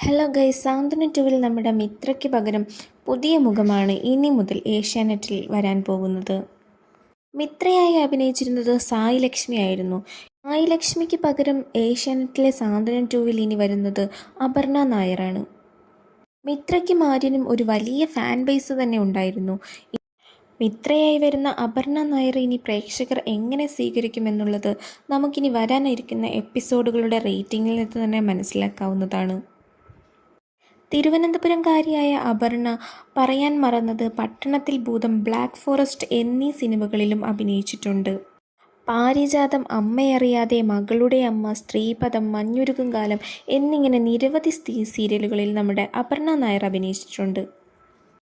Hello guys സാന്ത്വന ടുവിൽ നമ്മുടെ മിത്രയ്ക്ക് പകരം പുതിയ മുഖമാണ് ഇനി മുതൽ ഏഷ്യാനെറ്റിൽ വരാൻ പോകുന്നത്. മിത്രയായി അഭിനയിച്ചിരുന്നത് സായി ലക്ഷ്മി ആയിരുന്നു. സായി ലക്ഷ്മിക്ക് പകരം ഏഷ്യാനെറ്റിലെ സാന്ത്വന ടുവിൽ ഇനി വരുന്നത് അപർണ നായരാണ്. മിത്രയ്ക്കും ആര്യനും ഒരു വലിയ ഫാൻ ബേസ് തന്നെ ഉണ്ടായിരുന്നു. മിത്രയായി വരുന്ന അപർണ നായർ ഇനി പ്രേക്ഷകർ എങ്ങനെ സ്വീകരിക്കുമെന്നുള്ളത് നമുക്കിനി വരാനിരിക്കുന്ന എപ്പിസോഡുകളുടെ റേറ്റിംഗിൽ നിന്ന് തന്നെ മനസ്സിലാക്കാവുന്നതാണ്. തിരുവനന്തപുരംകാരിയായ അപർണ പറയാൻ മറന്നത് പട്ടണത്തിൽ ഭൂതം ബ്ലാക്ക് ഫോറസ്റ്റ് എന്നീ സിനിമകളിലും അഭിനയിച്ചിട്ടുണ്ട്. പാരിജാതം അമ്മയറിയാതെ മകളുടെ അമ്മ സ്ത്രീപദം മഞ്ഞുരുകും കാലം എന്നിങ്ങനെ നിരവധി സീരിയലുകളിൽ നമ്മുടെ അപർണ നായർ അഭിനയിച്ചിട്ടുണ്ട്.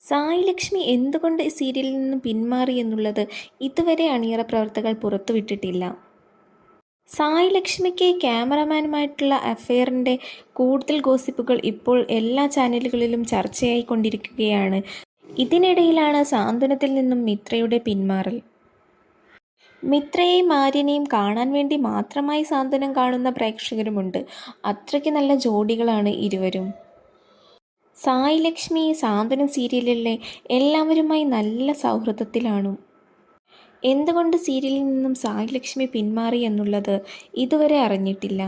സായി ലക്ഷ്മി എന്തുകൊണ്ട് ഈ സീരിയലിൽ നിന്ന് പിന്മാറി എന്നുള്ളത് ഇതുവരെ അണിയറ പ്രവർത്തകർ പുറത്തുവിട്ടിട്ടില്ല. സായി ലക്ഷ്മിക്ക് ക്യാമറമാനുമായിട്ടുള്ള അഫെയറിന്റെ കൂടുതൽ ഗോസിപ്പുകൾ ഇപ്പോൾ എല്ലാ ചാനലുകളിലും ചർച്ചയായി കൊണ്ടിരിക്കുകയാണ് ഇതിനിടയിലാണ് സാന്ത്വനത്തിൽ നിന്നും മിത്രയുടെ പിന്മാറൽ. മിത്രയെയും ആര്യനെയും കാണാൻ വേണ്ടി മാത്രമായി സാന്ത്വനം കാണുന്ന പ്രേക്ഷകരുമുണ്ട്. അത്രയ്ക്ക് നല്ല ജോഡികളാണ് ഇരുവരും. സായി ലക്ഷ്മി സാന്ത്വനം സീരിയലിലെ എല്ലാവരുമായി നല്ല സൗഹൃദത്തിലാണ്. എന്തുകൊണ്ട് സീരിയലിൽ നിന്നും സായി ലക്ഷ്മി പിന്മാറി എന്നുള്ളത് ഇതുവരെ അറിഞ്ഞിട്ടില്ല.